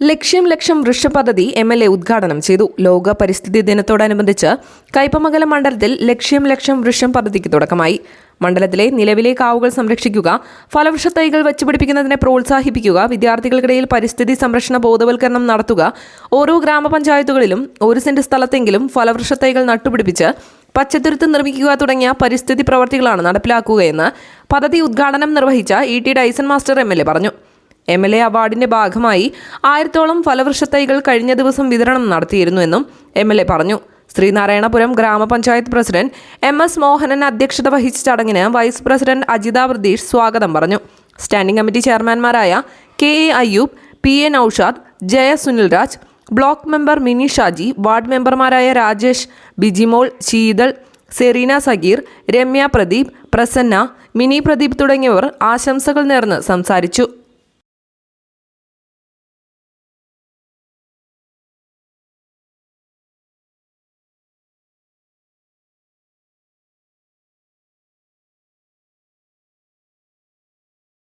ലക്ഷ്യം ലക്ഷം വൃക്ഷ പദ്ധതി M L A ഉദ്ഘാടനം ചെയ്തു. ലോക പരിസ്ഥിതി ദിനത്തോടനുബന്ധിച്ച് കൈപ്പമംഗലം മണ്ഡലത്തിൽ ലക്ഷ്യം ലക്ഷം വൃക്ഷം പദ്ധതിക്ക് തുടക്കമായി. മണ്ഡലത്തിലെ നിലവിലെ കാവുകൾ സംരക്ഷിക്കുക ഫലവൃക്ഷ തൈകൾ വച്ചുപിടിപ്പിക്കുന്നതിനെ പ്രോത്സാഹിപ്പിക്കുക വിദ്യാർത്ഥികൾക്കിടയിൽ പരിസ്ഥിതി സംരക്ഷണ ബോധവൽക്കരണം നടത്തുക ഓരോ ഗ്രാമപഞ്ചായത്തുകളിലും ഒരു സെന്റ് സ്ഥലത്തെങ്കിലും ഫലവൃക്ഷ തൈകൾ നട്ടുപിടിപ്പിച്ച് പച്ചത്തുരുത്ത് നിർമ്മിക്കുക തുടങ്ങിയ പരിസ്ഥിതി പ്രവർത്തികളാണ് നടപ്പിലാക്കുകയെന്ന് പദ്ധതി ഉദ്ഘാടനം നിർവഹിച്ച E T Dyson master M പറഞ്ഞു. എം എൽ എ അവാർഡിന്റെ ഭാഗമായി ആയിരത്തോളം ഫലവൃക്ഷ തൈകൾ കഴിഞ്ഞ ദിവസം വിതരണം നടത്തിയിരുന്നുവെന്നും എം എൽ എ പറഞ്ഞു. ശ്രീനാരായണപുരം ഗ്രാമപഞ്ചായത്ത് പ്രസിഡന്റ് എം എസ് മോഹനൻ അധ്യക്ഷത വഹിച്ച ചടങ്ങിന് വൈസ് പ്രസിഡന്റ് അജിത പ്രതീഷ് സ്വാഗതം പറഞ്ഞു. Standing committee ചെയർമാൻമാരായ K A Ayyub P A Noushad Jaya Sunilraj block member Mini Shaji ward മെമ്പർമാരായ രാജേഷ് ബിജിമോൾ ശീതൾ സെറീന സഗീർ രമ്യ പ്രദീപ് പ്രസന്ന മിനി പ്രദീപ് തുടങ്ങിയവർ ആശംസകൾ നേർന്ന് സംസാരിച്ചു.